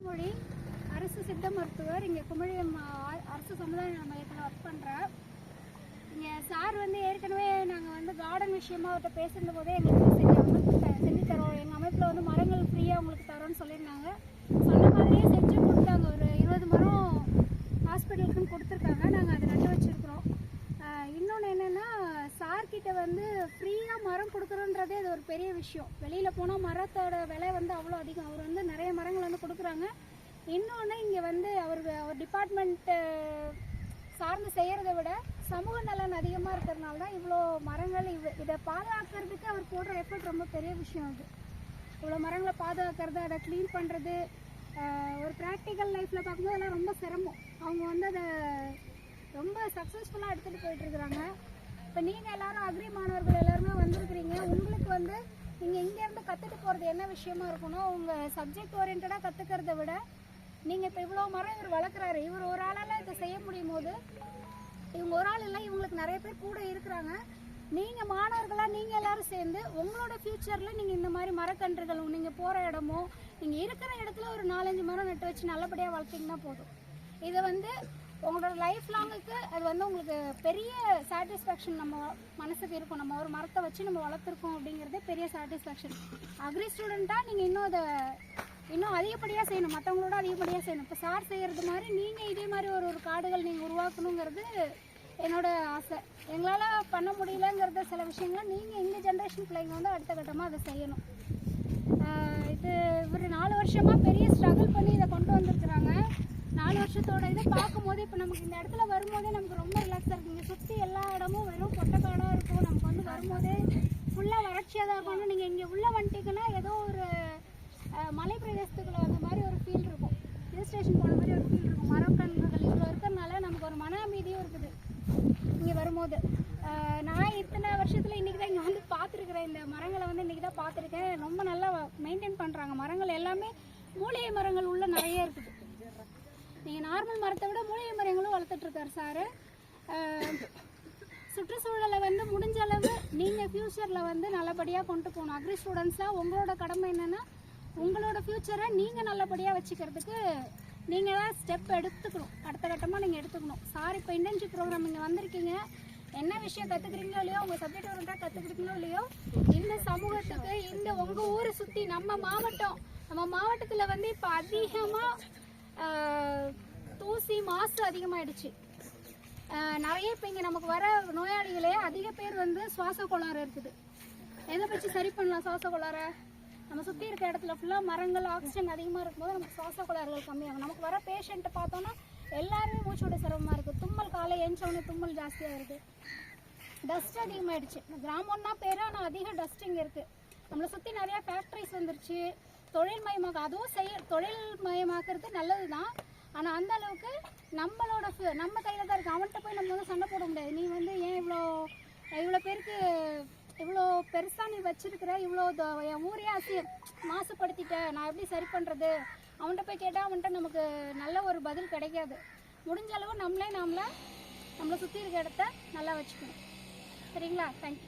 மொழி அரசு சித்த மருத்துவர் இங்கே குமழியம் அரசு சமுதாய நல மையத்தில் ஒர்க் பண்ணுறேன் இங்கே சார் வந்து ஏற்கனவே நாங்கள் வந்து கார்டன் விஷயமா அவர்கிட்ட பேசுகிற போதே எங்களுக்கு செஞ்சு அமைப்பு செஞ்சு தரோம். எங்கள் அமைப்பில் வந்து மரங்கள் ஃப்ரீயாக உங்களுக்கு தரோன்னு சொல்லியிருந்தாங்க சொன்ன மாதிரியே செஞ்சு கொடுத்தாங்க ஒரு இருபது மரம் ஹாஸ்பிட்டலுக்குன்னு கொடுத்துருக்காங்க நாங்கள் அதை நட்டு வச்சுருக்குறோம் இன்னொன்று என்னென்னா சார்கிட்ட வந்து ஃப்ரீயாக மரம் கொடுக்குறோன்றதே அது ஒரு பெரிய விஷயம். வெளியில் போனால் மரத்தோட விலை வந்து அவ்வளோ அதிகம். அவர் வந்து நிறைய மரங்கள் வந்து கொடுக்குறாங்க. இன்னொன்று இங்கே வந்து அவர் அவர் டிபார்ட்மெண்ட்டு சார்ந்து செய்கிறத விட சமூக நலன் அதிகமாக இருக்கிறதுனால தான் இவ்வளோ மரங்கள் இவ் இதை பாதுகாக்கிறதுக்கு அவர் போடுற எஃபர்ட் ரொம்ப பெரிய விஷயம் அது. இவ்வளோ மரங்களை பாதுகாக்கிறது அதை க்ளீன் பண்ணுறது ஒரு ப்ராக்டிக்கல் லைஃப்பில் பார்க்கும்போது அதெல்லாம் ரொம்ப சிரமம். அவங்க வந்து அதை ரொம்ப சக்ஸஸ்ஃபுல்லாக எடுத்துகிட்டு போயிட்டுருக்குறாங்க இப்போ நீங்கள் எல்லாரும் அக்ரி மாணவர்கள் எல்லாருமே வந்திருக்கிறீங்க. உங்களுக்கு வந்து நீங்கள் இங்கேருந்து கற்றுட்டு போகிறது என்ன விஷயமா இருக்குன்னா உங்கள் சப்ஜெக்ட் ஓரியன்டாக கற்றுக்கிறத விட நீங்கள் இப்போ இவ்வளோ மரம் இவர் வளர்க்குறாரு. இவர் ஒரு ஆளால் இதை செய்ய முடியும் போது இவங்க ஒரு ஆள் இல்லை இவங்களுக்கு நிறைய பேர் கூட இருக்கிறாங்க. நீங்கள் மாணவர்களாக நீங்கள் எல்லாரும் சேர்ந்து உங்களோட ஃப்யூச்சரில் நீங்கள் இந்த மாதிரி மரக்கன்றுகள் நீங்கள் போகிற இடமோ நீங்கள் இருக்கிற இடத்துல ஒரு நாலஞ்சு மரம் நட்டு வச்சு நல்லபடியாக வளர்த்தீங்கன்னா போதும். இதை வந்து உங்களோட லைஃப் லாங்குக்கு அது வந்து உங்களுக்கு பெரிய சாட்டிஸ்ஃபேக்ஷன் நம்ம மனசுக்கு இருக்கும். நம்ம ஒரு மரத்தை வச்சு நம்ம வளர்த்துருக்கோம் அப்படிங்கிறதே பெரிய சாட்டிஸ்ஃபேக்ஷன் அக்ரி ஸ்டூடெண்ட்டாக நீங்கள் இன்னும் அதை இன்னும் அதிகப்படியாக செய்யணும். மற்றவங்களோட அதிகப்படியாக செய்யணும். இப்போ சார் செய்கிறது மாதிரி நீங்கள் இதே மாதிரி ஒரு ஒரு காடுகள் நீங்கள் உருவாக்கணுங்கிறது என்னோட ஆசை. எங்களால் பண்ண முடியலங்கிறத சில விஷயங்களை நீங்கள் இந்த ஜென்ரேஷன் பிள்ளைங்க வந்து அடுத்த கட்டமாக அதை செய்யணும். இது வருஷமாக பெரிய ஸ்ட்ரகிள் பண்ணி இதை கொண்டு வந்திருக்கிறாங்க. நாலு வருஷத்தோட இதை பார்க்கும்போது இப்போ நமக்கு இந்த இடத்துல வரும்போதே நமக்கு ரொம்ப ரிலாக்ஸாக இருக்கும். இங்கே சுற்றி எல்லா இடமும் வெறும் பொட்டக்காடாக இருக்கும். நமக்கு வந்து வரும்போதே ஃபுல்லாக வறட்சியாக தான் இருக்கும். நீங்கள் இங்கே உள்ளே வந்துட்டீங்கன்னா ஏதோ ஒரு மலை பிரதேசத்துக்குள்ள வந்த மாதிரி ஒரு ஃபீல் இருக்கும். ஹில் ஸ்டேஷன் போன மாதிரி ஒரு ஃபீல் இருக்கும். மரக்கன்றுகள் இவ்வளோ இருக்கிறதுனால நமக்கு ஒரு மன அமைதியும் இருக்குது. இங்கே வரும்போது. நான் இத்தனை வருஷத்தில் இன்றைக்கி தான் இந்த மரங்களை வந்து இன்றைக்கி தான் பார்த்துருக்கேன். ரொம்ப நல்லா மெயின்டைன் பண்ணுறாங்க மரங்கள் எல்லாமே மூலிகை மரங்கள் உள்ள நிறைய இருக்குது. நீங்கள் நார்மல் மரத்தை விட மூலிகை மரங்களும் வளர்த்துட்ருக்காரு சார். சுற்றுச்சூழலை வந்து முடிஞ்ச அளவு நீங்கள் ஃப்யூச்சரில் வந்து நல்லபடியாக கொண்டு போகணும். அக்ரி ஸ்டூடெண்ட்ஸாக உங்களோட கடமை என்னென்னா உங்களோட ஃப்யூச்சரை நீங்கள் நல்லபடியாக வச்சுக்கிறதுக்கு நீங்கள் தான் ஸ்டெப் எடுத்துக்கணும். அடுத்த கட்டமாக நீங்கள் எடுத்துக்கணும். சார் இப்போ இன்டர்ன்ஷிப் ப்ரோக்ராம் இங்கே வந்திருக்கீங்க. என்ன விஷயம் கற்றுக்குறீங்களோ இல்லையோ உங்கள் சப்ஜெக்ட் ஓரியண்டாக கற்றுக்குறீங்களோ இல்லையோ இந்த சமூகத்துக்கு இந்த உங்கள் ஊரை சுற்றி நம்ம மாவட்டம் நம்ம மாவட்டத்தில் வந்து இப்போ அதிகமாக தூசி மாசு அதிகமாயிடுச்சு. நிறைய இப்போ இங்கே நமக்கு வர நோயாளிகளே அதிக பேர் வந்து சுவாச கோளாறு இருக்குது. எதை வச்சு சரி பண்ணலாம் சுவாச கோளாறை? நம்ம சுற்றி இருக்க இடத்துல ஃபுல்லாக மரங்கள் ஆக்சிஜன் அதிகமாக இருக்கும்போது நமக்கு சுவாச கோளாறுகள் கம்மியாகும். நமக்கு வர பேஷண்ட்டை பார்த்தோன்னா எல்லாருமே மூச்சோட சிரமமாக இருக்குது தும்மல் காலை எஞ்சோடனே தும்மல் ஜாஸ்தியாக இருக்குது டஸ்ட் அதிகமாயிடுச்சு. கிராமம்னா பேர் ஆனால் அதிக டஸ்ட் இங்கே இருக்குது நம்மளை சுற்றி நிறையா ஃபேக்ட்ரிஸ் வந்துருச்சு. தொழில் மயமாக்க அதுவும் செய்ய தொழில் மயமாக்குறது நல்லது தான் ஆனால் அந்த அளவுக்கு நம்மளோட ஃபு- நம்ம கையில் தான் இருக்குது அவன்கிட்ட போய் நம்ம வந்து சண்டை போட முடியாது. நீ வந்து ஏன் இவ்வளோ இவ்வளோ பேருக்கு இவ்வளோ பெருசாக நீ வச்சிருக்கிற இவ்வளோ என் ஊரே அசி மாசுபடுத்திட்ட நான் எப்படி சரி பண்ணுறது அவன்கிட்ட போய் கேட்டால் அவன்கிட்ட நமக்கு நல்ல ஒரு பதில் கிடைக்காது. முடிஞ்ச அளவு நம்மளே நாமள நம்மளை சுற்றி இருக்க இடத்த நல்லா வச்சுக்கணும். சரிங்களா? தேங்க்யூ